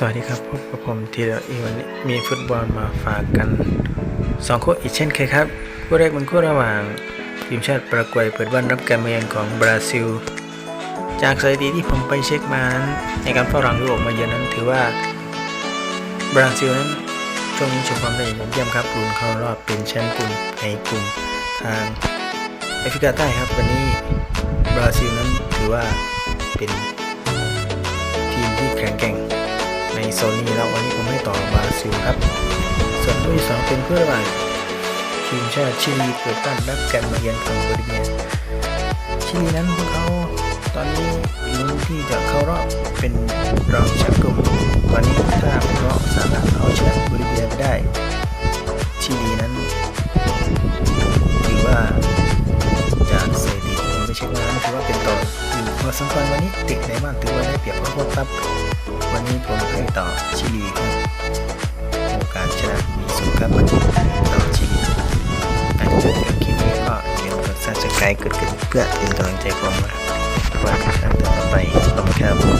สวัสดีครับพบกับผมทีละอีวันนี้มีฟุตบอลมาฝากกันสองคู่อีกเช่นเคยครับ คู่แรกเป็นคู่ระหว่างทีมชาติปรากวัยเปิดบ้านรับการมาเยือนของบราซิล จากสถิติที่ผมไปเช็คมานั้นในการเฝ้ารังยุโรปมาเยือนนั้นถือว่า บราซิลนั้นช่วงนี้โชว์ความได้อย่างเยี่ยมครับลุ้นเข้ารอบเป็นแชมป์กลุ่มในกลุ่มทางแอฟริกาใต้ครับวันนี้บราซิลนั้นถือว่าเป็น โซนนี้แล้ววันนี้ผมให้ต่อบราซิลครับ ส่วนคู่ที่สองเป็นคู่ระหว่างทีมชาติชิลีเปิดบ้านรับกันมาเยือนของโบลิเวียชิลีนั้นพวกเขาตอนนี้ลุ้นที่จะเข้ารอบเป็นรองแชมป์กลุ่มตอนนี้ถ้าพวกเขาสามารถเอาชนะโบลิเวียไปได้ชิลีนั้นถือว่าจากสถิติที่ผมไปเช็คมาถือว่าเป็นต่ออยู่พอสมควรวันนี้ติดในบ้านถือว่าได้เปรียบพวกครับ วันนี้ผมให้ต่อชิลีครับโอกาสชนะมีสูงครับวันนี้ต่อชิลีแต่ถ้าเกิดคลิปนี้ก็อย่าลืมกดซับสไครต์กดกระดิ่งเพื่อเป็นกำลังใจผมมาว่าครั้งต่อไปขอบคุณครับ